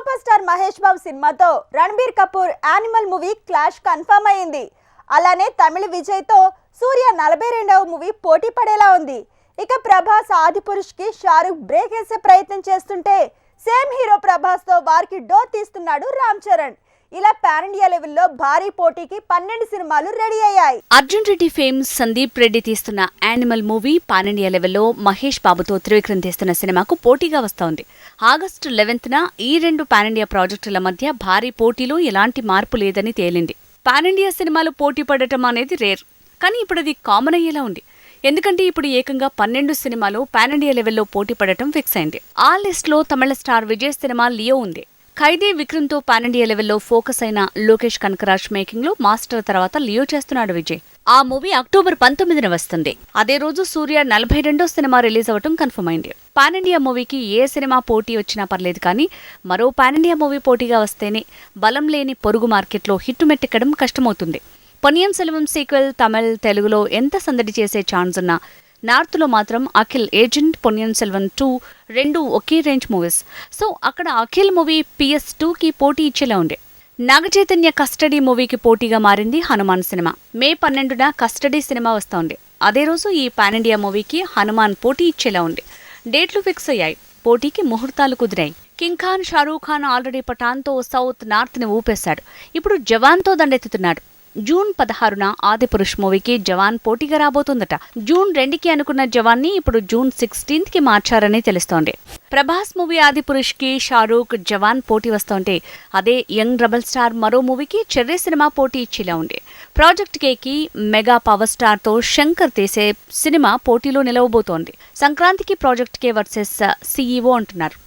Super star Mahesh Babu సినిమాతో Ranbir Kapoor Animal movie clash confirm అయింది అలానే తమిళ విజయ్తో సూర్య నలభై రెండవ మూవీ పోటీ పడేలా ఉంది. ఇక ప్రభాస్ ఆది పురుష్కి షారుఖ్ బ్రేక్ వేసే ప్రయత్నం చేస్తుంటే సేమ్ హీరో ప్రభాస్తో వారికి డోర్ తీస్తున్నాడు రామ్ చరణ్. ఇలా పాన్ ఇండియా లెవెల్లో భారీ పోటీకి పన్నెండు సినిమాలు రెడీ అయ్యాయి. అర్జున్ రెడ్డి ఫేమ్ సందీప్ రెడ్డి తీస్తున్న యానిమల్ మూవీ పాన్ ఇండియా లెవెల్లో మహేష్ బాబుతో త్రివిక్రమ్ తీస్తున్న సినిమాకు పోటీగా వస్తోంది ఆగస్టు లెవెన్త్న ఈ రెండు పాన్ ఇండియా ప్రాజెక్టుల మధ్య భారీ పోటీలో ఎలాంటి మార్పు లేదని తేలింది. పాన్ ఇండియా సినిమాలు పోటీ పడటం అనేది రేర్ కానీ ఇప్పుడు అది కామన్ అయ్యేలా ఉంది. ఎందుకంటే ఇప్పుడు ఏకంగా పన్నెండు సినిమాలు పాన్ ఇండియా లెవెల్లో పోటీ పడటం ఫిక్స్ అయింది. ఆ లిస్ట్లో Tamil star Vijay cinema Leo ఉంది. ఖైదీ విక్రమ్తో పాన్ ఇండియా లెవెల్లో ఫోకస్ అయిన లోకేష్ కనకరాజ్ మేకింగ్లో మాస్టర్ తర్వాత లియో చేస్తున్నాడు విజయ్. ఆ మూవీ అక్టోబర్ పంతొమ్మిదిన వస్తుంది. అదే రోజు సూర్య నలభై రెండో సినిమా రిలీజ్ అవ్వటం కన్ఫర్మ్ అయింది. పాన్ ఇండియా మూవీకి ఏ సినిమా పోటీ వచ్చినా పర్లేదు కానీ మరో పాన్ ఇండియా మూవీ పోటీగా వస్తేనే బలం లేని పొరుగు మార్కెట్లో హిట్టుమెట్టెక్కడం కష్టమవుతుంది. పొనియం సెల్వం సీక్వెల్ తమిళ్ తెలుగులో ఎంత సందడి చేసే ఛాన్స్ ఉన్నా నార్త్లో మాత్రం అఖిల్ ఏజెంట్ పొన్యన్ సెల్వన్ టూ రెండు ఒకే రేంజ్ మూవీస్. సో అక్కడ అఖిల్ మూవీ పిఎస్ టూకి పోటీ ఇచ్చేలా ఉండే. నాగచైతన్య కస్టడీ మూవీకి పోటీగా మారింది హనుమాన్ సినిమా. మే పన్నెండున కస్టడీ సినిమా వస్తోంది అదే రోజు ఈ పాన్ ఇండియా మూవీకి హనుమాన్ పోటీ ఇచ్చేలా ఉంది డేట్లు ఫిక్స్ అయ్యాయి. పోటీకి ముహూర్తాలు కుదిరాయి. కింగ్ ఖాన్ షారూఖ్ ఖాన్ ఆల్రెడీ పఠాన్తో సౌత్ నార్త్ని ఊపేశాడు. ఇప్పుడు జవాన్తో దండెత్తుతున్నాడు. జూన్ పదహారున ఆదిపురుష్ మూవీకి జవాన్ పోటీగా రాబోతుందట. జూన్ రెండుకి అనుకున్న జవాన్ని ఇప్పుడు జూన్ సిక్స్టీన్త్కి మార్చారని తెలుస్తోంది. ప్రభాస్ మూవీ ఆదిపురుష్కి షారూక్ జవాన్ పోటీ వస్తుంటే అదే యంగ్ రెబల్ స్టార్ మరో మూవీకి చెర్రీ సినిమా పోటీ ఇచ్చేలా ఉంది. ప్రాజెక్ట్ కేకి మెగా పవర్ స్టార్తో శంకర్ తీసే సినిమా పోటీలో నిలవబోతోంది. సంక్రాంతికి ప్రాజెక్ట్ కే వర్సెస్ సీఈఓ అంటున్నారు.